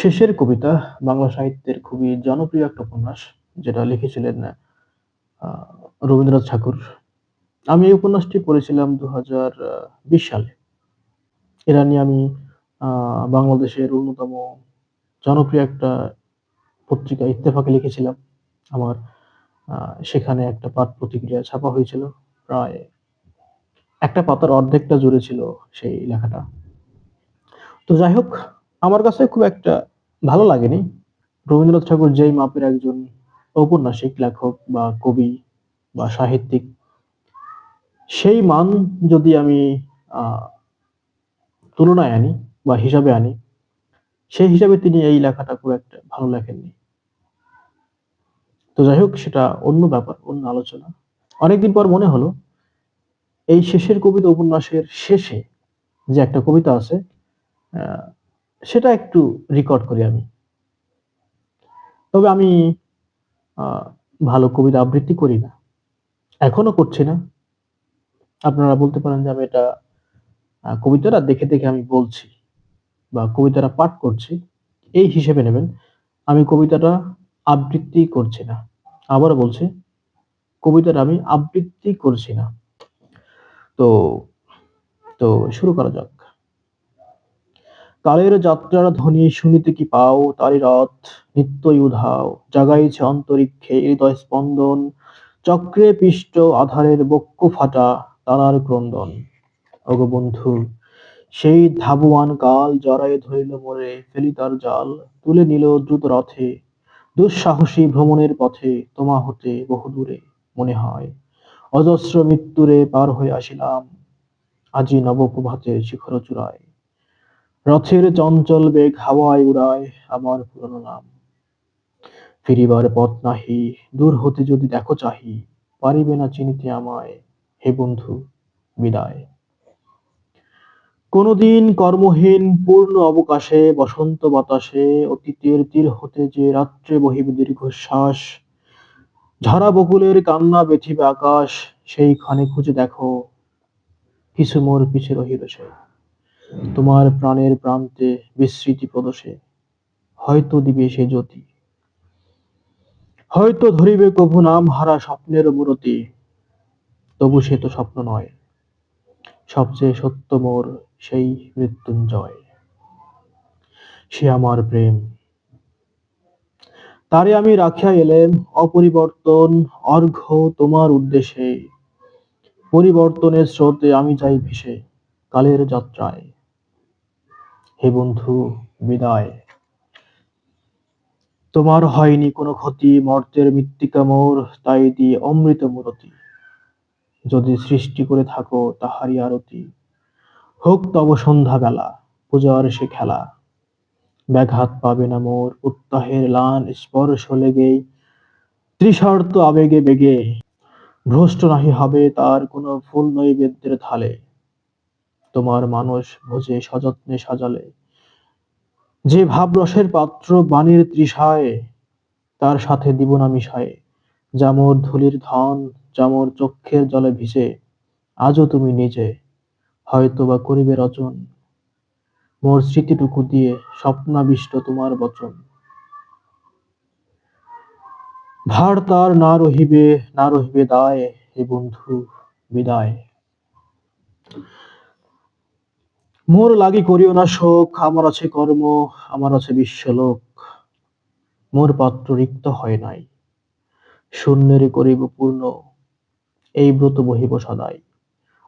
শেষের কবিতা বাংলা সাহিত্যের খুবই জনপ্রিয় একটা উপন্যাস, যেটা লিখেছিলেন রবীন্দ্রনাথ ঠাকুর। আমি এই উপন্যাসটি পড়েছিলাম দু হাজার বিশ সালে। এরা নিয়ে আমি বাংলাদেশের অন্যতম জনপ্রিয় একটা পত্রিকা ইত্তেফাকে লিখেছিলাম। আমার সেখানে একটা পাঠ প্রতিক্রিয়া ছাপা হয়েছিল। প্রায় একটা পাতার অর্ধেকটা জুড়ে ছিল সেই লেখাটা। তো যাই হোক, আমার কাছে খুব একটা ভালো লাগেনি। রবীন্দ্রনাথ ঠাকুর যেই মাপের একজন ঔপন্যাসিক লেখক বা কবি বা সাহিত্যিক, সেই মান যদি আমি তুলনায় আনি বা হিসাবে আনি, সেই হিসাবে তিনি এই লেখাটা খুব একটা ভালো লেখেননি। তো যাই হোক, সেটা অন্য ব্যাপার, অন্য আলোচনা। অনেকদিন পর মনে হলো, এই শেষের কবিতা উপন্যাসের শেষে যে একটা কবিতা আছে সেটা একটু রেকর্ড করি আমি। তবে আমি ভালো কবিতা আবৃত্তি করি না। এখনও করছি না। আপনারা বলতে পারেন যে আমি এটা কবিতাটা দেখে দেখে আমি বলছি বা কবিতাটা পাঠ করছি, এই হিসেবে নেবেন। আমি কবিতাটা আবৃত্তি করছি না। আবারও বলছি, কবিতাটা আমি আবৃত্তি করছি না। তো তো শুরু করা যাক। কালের যাত্রার ধ্বনি শুনিতে কি পাও? তারি রথ নিত্যই উধাও। জাগাইছে অন্তরিক্ষে হৃদয় স্পন্দন, চক্রে পিষ্ট আধারের বক্ষ ফাটা তারার ক্রন্দন। অগ বন্ধু, সেই ধাবুয়ান কাল জড়ায়ে ধরিল মোরে, ফেলি তার জাল, তুলে নিল দ্রুত রথে। দুঃসাহসী ভ্রমণের পথে তোমা হতে বহু দূরে, মনে হয়। অজস্র মৃত্যুরে পার হয়ে আসিলাম। আজি নবপ্রভাতের শিখর চূড়ায়। রথের চঞ্চল বেগ হাওয়ায় উড়ায় আমার পুরনো নাম। ফিরিবার পথ নাহি, দূর হতে যদি দেখো চাহি, পারিবে না চিনিতে আমায়, হে বন্ধু, বিদায়। কোনদিন কর্মহীন, পূর্ণ অবকাশে, বসন্ত বাতাসে, অতীতের তীর হতে যে রাত্রে বহিবে দীর্ঘশ্বাস, ঝরা বকুলের কান্না বেঠিবে আকাশ, সেইখানে খুঁজে দেখো, কিছু মোর পিছে রহিল সে। তোমার প্রাণের প্রান্তে বিস্মৃতি প্রদোষে হয়তো দিবে সে জ্যোতি। হয়তো ধরিবে কভু নাম হারা স্বপ্নের মূরতি। তবু সে তো স্বপ্ন নয়। সবচেয়ে সত্য মোর সেই মৃত্যুঞ্জয়। সে আমার প্রেম। তারে আমি রাখিয়া এলেম অপরিবর্তন অর্ঘ্য তোমার উদ্দেশ্যে। পরিবর্তনের স্রোতে আমি যাই ভেসে কালের যাত্রায়। হে বন্ধু, বিদায়। তোমার হয়নি কোনো ক্ষতি, মর্তের মৃত্তিকা মোর তাই দিয়ে অমৃত মূরতি। যদি সৃষ্টি করে থাকো, তাহারই আরতি। হোক তব সন্ধ্যা বেলা পূজার সে খেলা। ব্যাঘাত পাবে না মোর, উত্তাহের লান স্পর্শ লেগেই, তৃষার্ত আবেগে বেগে। ভ্রষ্ট নাহি হবে তার কোনো ফুল নৈবেদ্যের থালে তোমার মানুষ ভোজে সযত্নে সাজালে। যে ভাবরসের পাত্র বাণীর তৃষায়, তার সাথে দিব না মিশায়। জামর ধুলির ধন, জামর চক্ষের জলে ভিজে, আজও তুমি নিজে হয়তো বা করিবে রচন। মোর স্মৃতিটুকু দিয়ে স্বপ্নাবিষ্ট তোমার বচন। ভার তার না রহিবে না রহিবে দায়, হে বন্ধু, বিদায়। মোর লাগি করিও না শোক, আমার আছে কর্ম, আমার আছে বিশ্বলোক। মোর পাত্র রিক্ত হয় নাই। শূন্যের করিব পূর্ণ, এই ব্রত বহিব সদাই।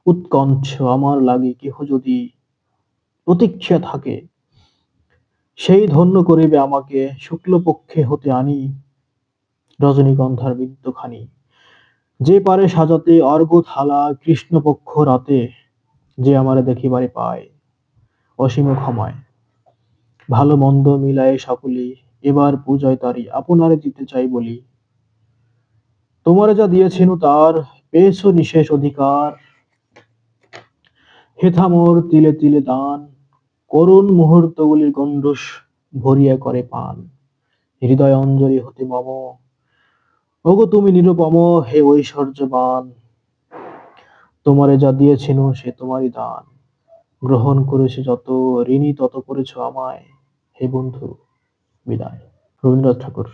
উৎকণ্ঠ আমার লাগি কেহ যদি প্রতীক্ষা থাকে, সেই ধন্য করিবে আমাকে, শুক্লপক্ষে হতে আনি রজনীগন্ধার বিদ্যখানি যে পারে সাজাতে অর্ঘ থালা, কৃষ্ণপক্ষ রাতে, যে আমারে দেখিবারে পায়। অসীম ক্ষমায়। ভালো মন্দ মিলায়ে সকলেই এবার পূজায় তারি আপনারে দিতে চাই বলি। তোমারে যা দিয়েছেন তার পেয়েছ নিশেষ অধিকার। হেথা মোর তিলে তিলে দান, করুণ মুহূর্তগুলির গণ্ডূষ ভরিয়া করে পান। হৃদয় অঞ্জলি হতে মম, ওগো তুমি নিরুপম হে ঐশ্বর্যবান। তোমারে যা দিয়েছেন সে তোমারই দান। গ্রহণ করেছে, যত ঋণী তত করেছ আমায়। হে বন্ধু, বিদায়। রবীন্দ্রনাথ ঠাকুর।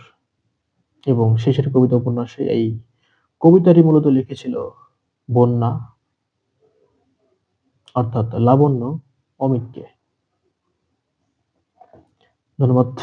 এবং শেষের কবিতা উপন্যাসে এই কবিতাটি মূলত লিখেছিল বন্যা, অর্থাৎ লাবণ্য অমিতকে। ধন্যবাদ।